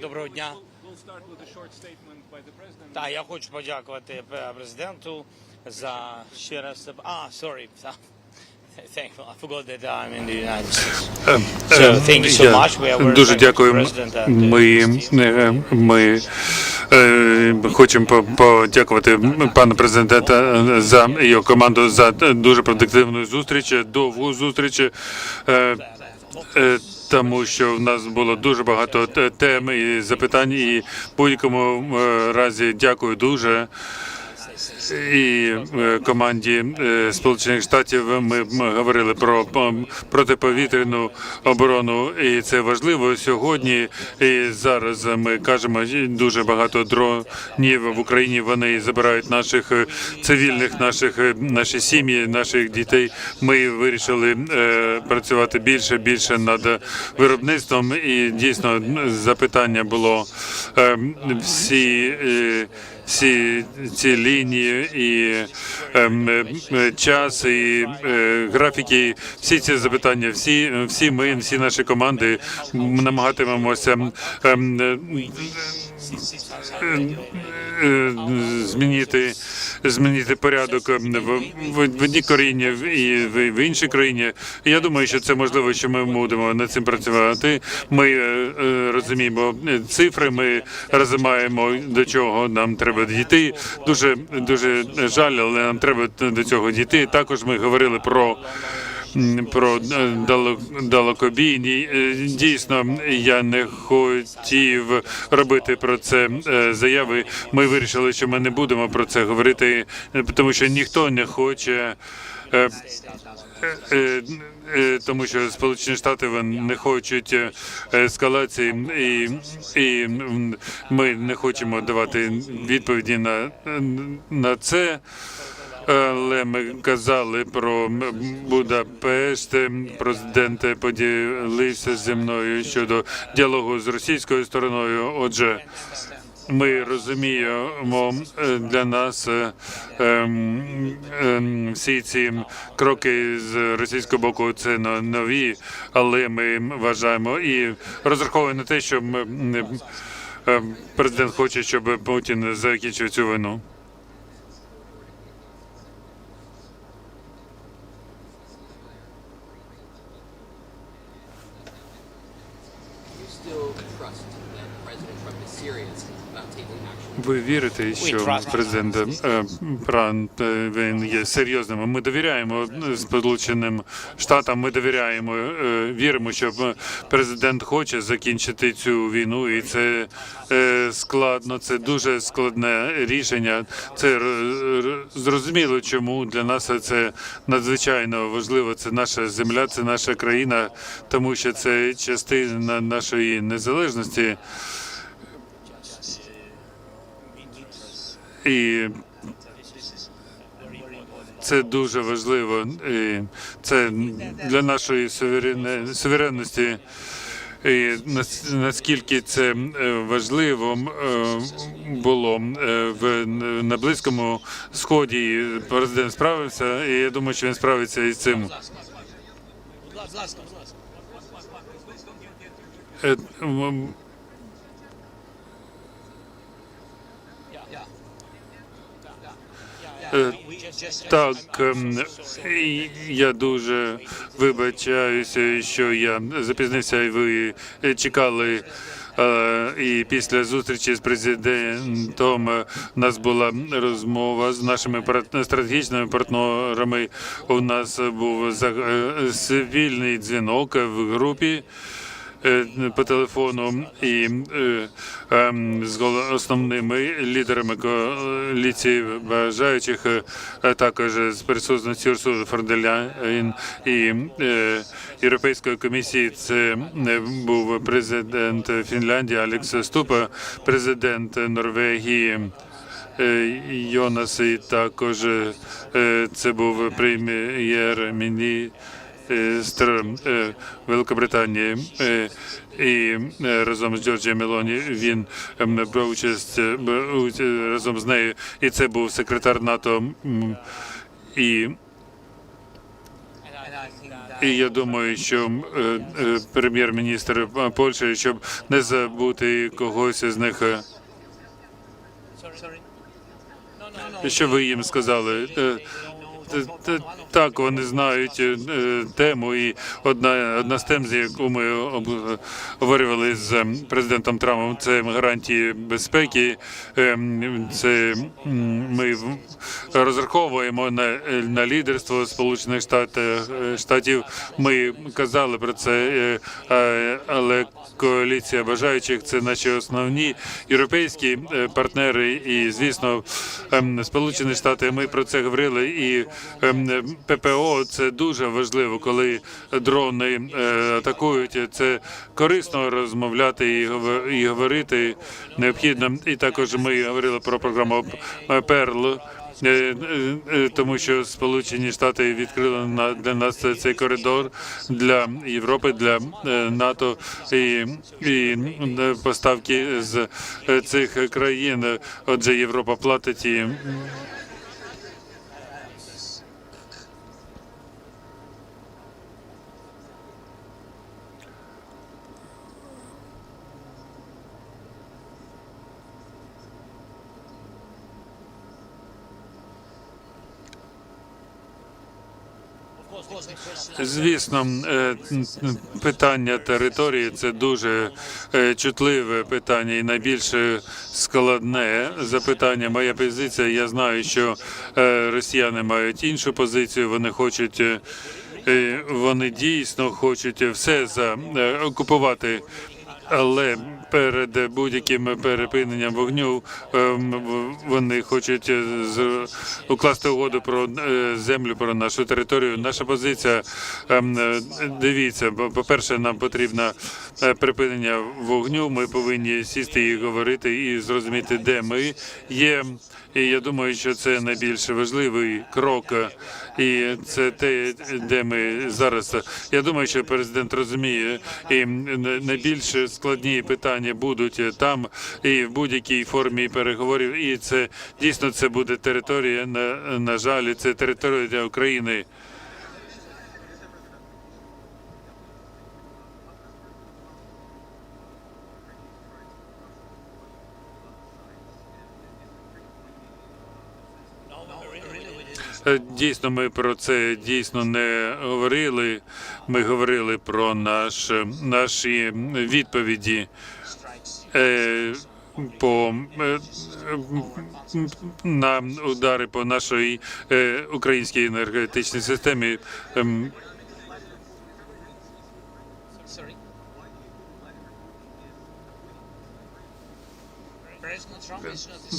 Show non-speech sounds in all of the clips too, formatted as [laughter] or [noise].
Доброго дня. Так, я хочу подякувати е, президенту за ще раз. А, sorry. [laughs] Are very Дуже дякую. And, uh, Ми, е, ми е, хочемо по- подякувати пану президента за його команду за дуже продуктивну зустріч, довгу зустріч. Тому що в нас було дуже багато тем і запитань, і в будь-якому е, разі дякую дуже. І е, команді е, Сполучених Штатів ми говорили про протиповітряну оборону, і це важливо сьогодні. І зараз ми кажемо дуже багато дронів в Україні. Вони забирають наших е, цивільних, наших наші сім'ї, наших дітей. Ми вирішили працювати більше, більше над виробництвом. І дійсно запитання було всі. Всі ці лінії і ем, е, час, і е, графіки, всі ці запитання, всі, всі ми, всі наші команди намагатимемося ем, е, е, е, змінити, змінити порядок ем, в, в, одній країні і в, іншій країні. Я думаю, що це можливо, що ми будемо над цим працювати. Ми е, е, розуміємо цифри, ми розуміємо, до чого нам треба дійти. Дуже дуже жаль, але нам треба до цього дійти. Також ми говорили про. Про е, далекобійні Е, дійсно я не хотів робити про це е, заяви. Ми вирішили, що ми не будемо про це говорити, тому що ніхто не хоче. Тому що Сполучені Штати вони не хочуть ескалації, і, і ми не хочемо давати відповіді на, на це. Але ми казали про Будапешт. Президент поділився зі мною щодо діалогу з російською стороною. Отже, ми розуміємо для нас е, ем, ем, всі ці кроки з російського боку це нові, але ми вважаємо і розраховуємо на те, що м- м- е, президент хоче, щоб Путін закінчив цю війну. Вірите, що президент е, Пран е, він є серйозним? Ми довіряємо е, Сполученим Штатам. Ми довіряємо, е, віримо, що е, президент хоче закінчити цю війну, і це е, складно. Це дуже складне рішення. Це зрозуміло, чому для нас це надзвичайно важливо. Це наша земля, це наша країна, тому що це частина нашої незалежності. І це дуже важливо. І це для нашої суверенності. І нас- наскільки це е, важливо е, було е, в на близькому сході, президент справився, і я думаю, що він справиться із цим. Е, м, Так, ем, я дуже вибачаюся, що я запізнився, і ви е, чекали. Е, І після зустрічі з президентом е, у нас була розмова з нашими стратегічними партнерами. У нас був е, дзвінок в групі е, по телефону і е, ем, з основними лідерами коаліції бажаючих, е, також з присутності Урсули Форделян і е, Європейської комісії. Це е, був президент Фінляндії Алекс Ступа, президент Норвегії. е, Йонас і також е, це був прем'єр-міністр міністр е, Великобританії е, і е, разом з Джорджією Мелоні він ем, брав участь е, разом з нею, і це був секретар НАТО. І І я думаю, що е, е, прем'єр-міністр е, Польщі, щоб не забути когось із них, е, що ви їм сказали. Е, Так, вони знають е, е, тему, і одна одна з тем, з яку ми обговорювали з ем, президентом Трампом, це гарантії безпеки. Ем, Це ми розраховуємо на, на лідерство Сполучених Штатів. Штатів. Ми казали про це, е, е, але коаліція бажаючих це наші основні європейські е, партнери. І звісно, ем, Сполучені Штати. Ми про це говорили. І ППО це дуже важливо, коли дрони е, атакують. Це корисно розмовляти і говор- говорити необхідно. І також ми говорили про програму Перл. Е, е, е, Тому що Сполучені Штати відкрили для нас цей коридор для Європи, для е, НАТО і, і е, поставки з е, цих країн. Отже, Європа платить і Звісно, е, питання території це дуже е, чутливе питання і найбільш складне запитання. Моя позиція. Я знаю, що е, росіяни мають іншу позицію. Вони хочуть. е, е, Вони дійсно хочуть все за е, окупувати, але перед будь-яким перепиненням вогню ем, вони хочуть е, укласти угоду про е, землю, про нашу територію. Наша позиція ем, е, дивіться, бо, по-перше, нам потрібно припинення вогню. Ми повинні сісти і говорити і зрозуміти, де ми є. І я думаю, що це найбільш важливий крок, і це те, де ми зараз. Я думаю, що президент розуміє, і найбільш складні питання будуть там і в будь-якій формі переговорів. І це дійсно це буде територія. На, на жаль, це територія для України. Дійсно, ми про це дійсно не говорили. Ми говорили про наш, наші відповіді е, по е, на удари по нашій е, українській енергетичній системі. Ем,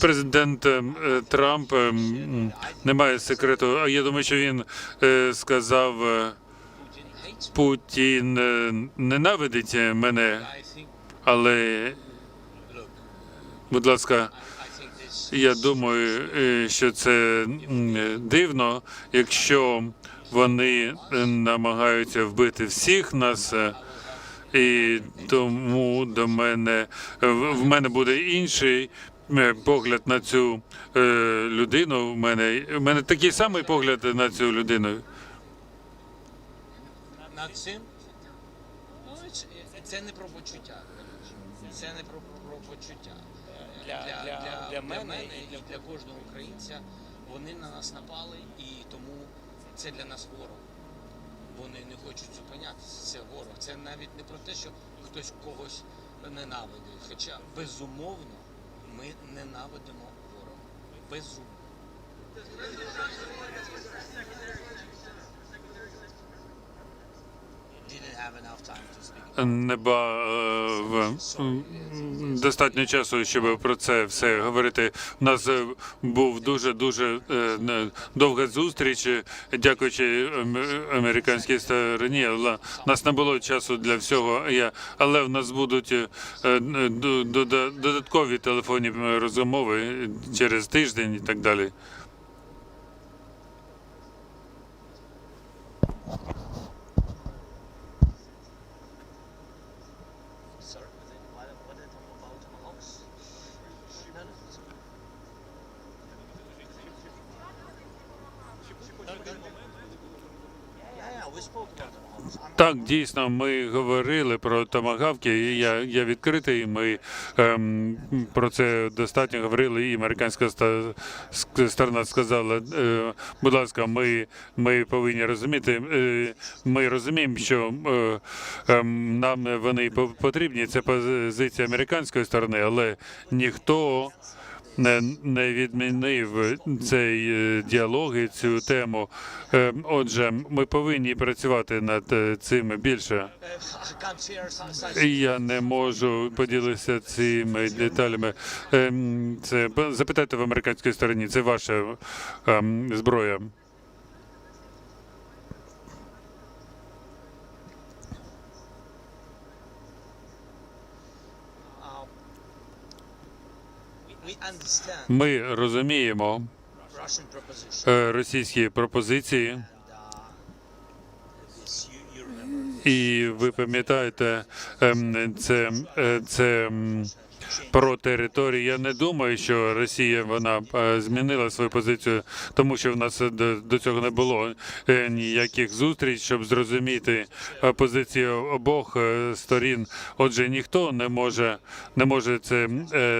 Президент е, Трамп е, м, не має секрету. А я думаю, що він е, сказав, е, Путін ненавидить мене, але, будь ласка, я думаю, що це дивно, якщо вони намагаються вбити всіх нас. І тому до мене в мене буде інший погляд на цю е, людину. У мене у мене такий самий погляд на цю людину. над цим. Ну, це- це не про почуття. Це не про, про почуття. Для, для, для, для мене і для кожного українця вони на нас напали, і тому це для нас ворог. Вони не хочуть зупинятися. Це ворог. Це навіть не про те, що хтось когось ненавидить. Хоча безумовно ми ненавидимо ворога. Безумовно. В м, достатньо часу, щоб про це все говорити. У нас е, був дуже дуже е, довга зустріч, е, дякуючи ем, американській стороні. Але нас не було часу для всього. Але в нас будуть е, е, додаткові телефонні розмови через тиждень і так далі. Так, дійсно, ми говорили про томагавки. і Я, я відкритий. Ми ем, про це достатньо говорили. І американська сторона сказала, е, будь ласка, ми, ми повинні розуміти. Е, ми розуміємо, що е, ем, нам вони по- потрібні. Це позиція американської сторони, але ніхто. Не, не відмінив цей е, діалог і цю тему. Е, Отже, ми повинні працювати над е, цим більше. Я не можу поділитися цими деталями. Ем, Це запитайте в американській стороні. Це ваша ем, зброя. Um, we- we understand Ми розуміємо е, російські пропозиції, і ви пам'ятаєте, ем, це, е, це про території. Я не думаю, що Росія вона е, змінила свою позицію, тому що в нас е, до, цього не було е, ніяких зустріч, щоб зрозуміти позицію обох сторін. Отже, ніхто не може не може це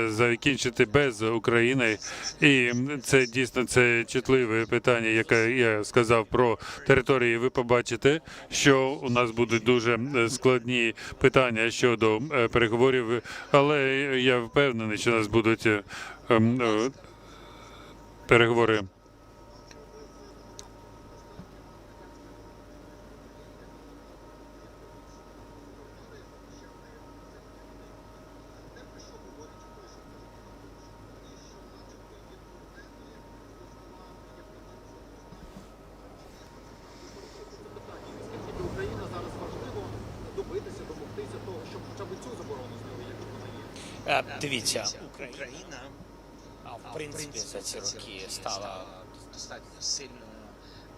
закінчити без України, і це дійсно це чутливе питання, яке я сказав про території. Ви побачите, що у нас будуть дуже складні питання щодо переговорів, але я впевнений, що у нас будуть е, ем, е, переговори. Для України зараз важливо добитися, домогтися того, щоб хоча б цю заборону зняли, якщо вона є. Е, Дивіться, Україна, в принципі, за ці роки стала достатньо сильною,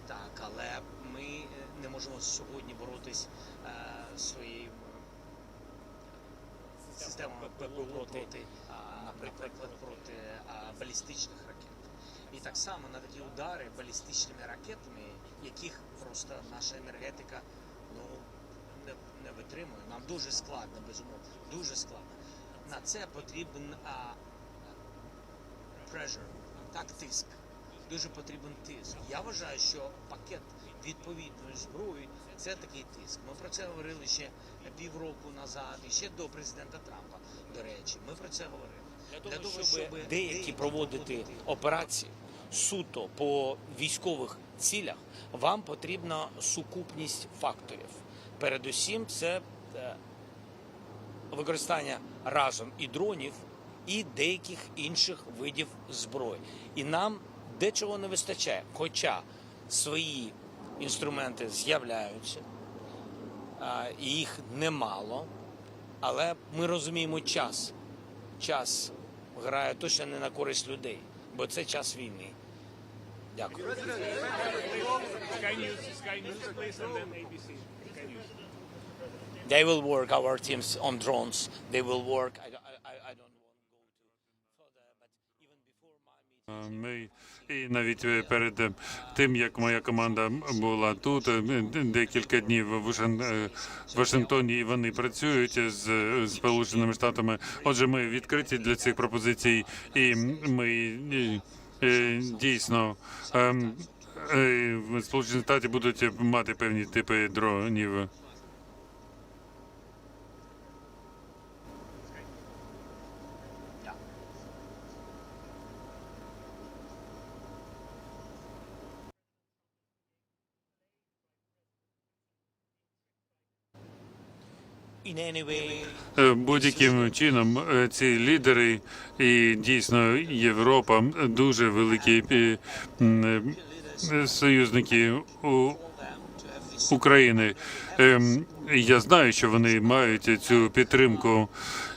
так, але ми е, не можемо сьогодні боротись е, своєю системою ППО проти, а, наприклад, проти балістичних ракет. І так само на такі удари балістичними ракетами, яких просто наша енергетика ну, не, не витримує. Нам дуже складно, безумовно, дуже складно. На це потрібен а, pressure, так тиск. Дуже потрібен тиск. Я вважаю, що пакет відповідної зброї це такий тиск. Ми про це говорили ще півроку назад, і ще до президента Трампа. До речі, ми про це говорили. для того, щоб деякі проводити операції суто по військових цілях, вам потрібна сукупність факторів. Передусім, це е, використання разом і дронів, і деяких інших видів зброї. І нам дечого не вистачає, хоча свої інструменти з'являються, і їх немало, але ми розуміємо час. Час грає точно не на користь людей, бо це час війни. Дякую. They will work our teams on drones. They will work. I. Ми і навіть е, перед е, тим, як моя команда була тут е, декілька днів в Вашин- Вашингтоні, і вони працюють з Сполученими Штатами. Отже, ми відкриті для цих пропозицій, і ми дійсно. ем, в Сполучені Штати будуть мати певні типи дронів. Будь-яким чином е, ці лідери і дійсно Європа дуже великі е, е, союзники України. Я знаю, що вони мають цю підтримку,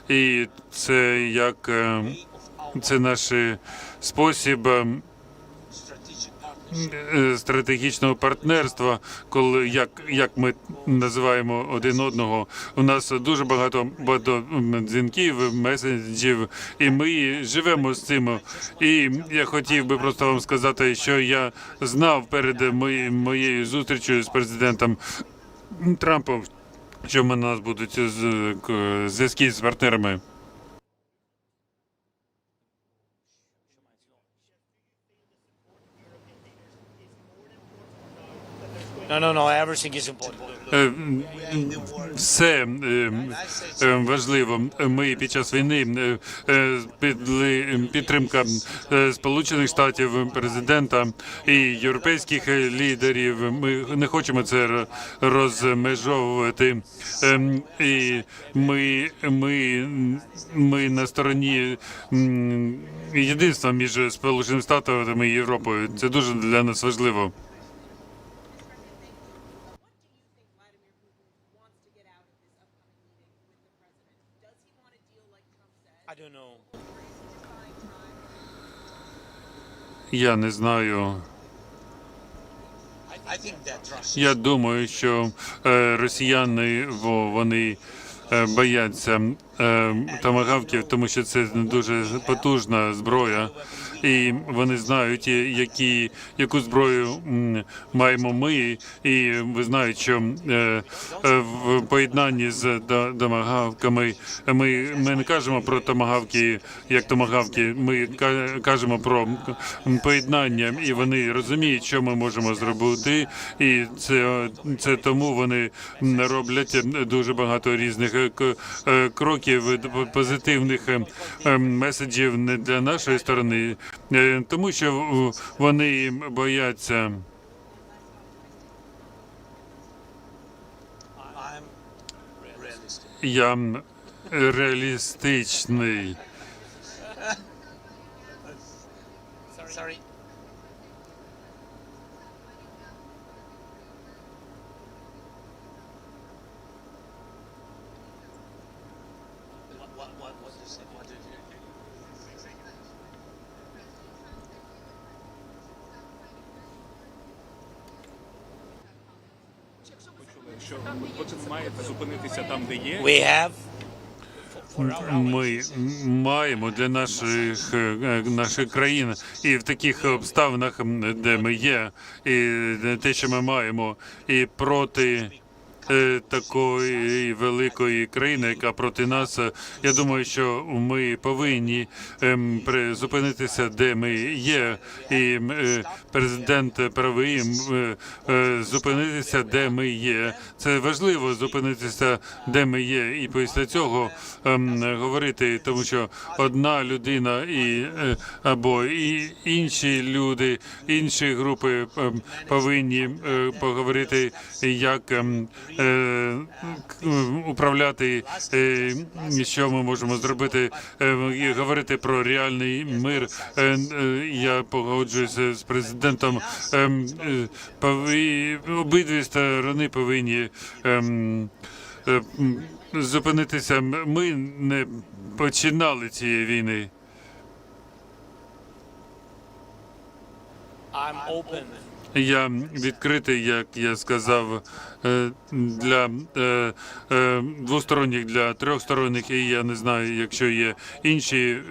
і це як е, це наш е, спосіб. Е, стратегічного партнерства, коли як, як ми називаємо один одного. У нас дуже багато, багато дзвінків, меседжів, і ми живемо з цим. І я хотів би просто вам сказати, що я знав перед моєю, моєю зустрічю з президентом. Трампом, що в нас будуть зв'язки з партнерами. Все е, е, важливо. Ми під час війни е, е, підли- підтримка е, Сполучених Штатів, президента і європейських лідерів. Ми не хочемо це розмежовувати. І ми, ми, ми на стороні єдинства між Сполученими Штатами і Європою. Це дуже для нас важливо. I don't know. Я не знаю. Я думаю, що е, росіяни во- вони е, бояться е, томагавків, тому що це дуже потужна зброя, і вони знають, які яку зброю маємо ми, і ви знаєте, що е, е, в поєднанні з томагавками ми, ми не кажемо про томагавки як томагавки. Ми кажемо про поєднання, і вони розуміють, що ми можемо зробити, і це, це тому вони роблять дуже багато різних е, кроків д- позитивних е, е, меседжів не для нашої сторони, е, тому що вони бояться. Я реалістичний. Що ви маєте зупинитися там, де є. We have Ми маємо для наших е, наших країн і в таких обставинах, де ми є, і те, що ми маємо, і проти такої великої країни, яка проти нас. е, Я думаю, що ми повинні ем, зупинитися, де ми є, і е, президент правий м, е, е, зупинитися, де ми є. Це важливо зупинитися, де ми є, і після цього ем, говорити, тому що одна людина і е, або і інші люди, інші групи ем, повинні е, поговорити, як ем, е, управляти, е, що ми можемо зробити, е, і говорити про реальний мир. Е, е, Я погоджуюся з президентом. Е, Обидві сторони повинні. е, Зупинитися. Ми не починали цієї війни. I'm open. Я відкритий, як я сказав, е, для е, е, двосторонніх, для трьохсторонніх, і я не знаю, якщо є інші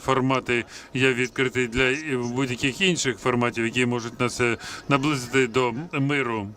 формати, я відкритий для будь-яких інших форматів, які можуть нас наблизити до миру.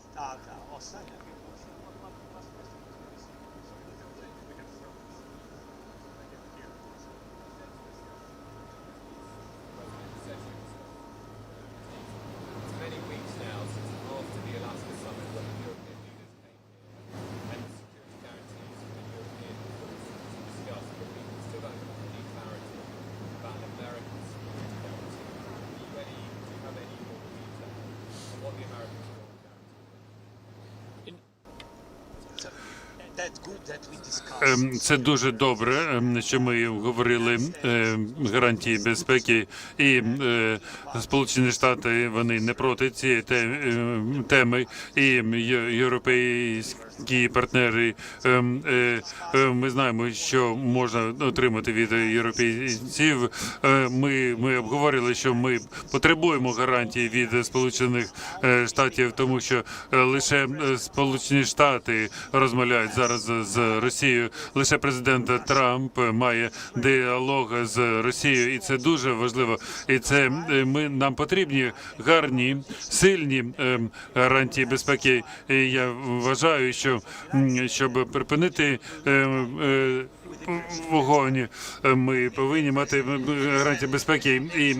Це дуже добре, ем, що ми говорили ем, гарантії безпеки, і е, Сполучені Штати вони не проти цієї те- ем, теми, і європейські партнери. ем, е, Ми знаємо, що можна отримати від європейців. Е, Ми, ми обговорили, що ми потребуємо гарантій від Сполучених Штатів, тому що лише Сполучені Штати розмовляють зараз зараз з Росією. Лише президент Трамп має діалог з Росією, і це дуже важливо. І це е, ми нам потрібні гарні, сильні ем, гарантії безпеки. І я вважаю, що щоб припинити е, вогонь, е, ми повинні мати гарантії безпеки і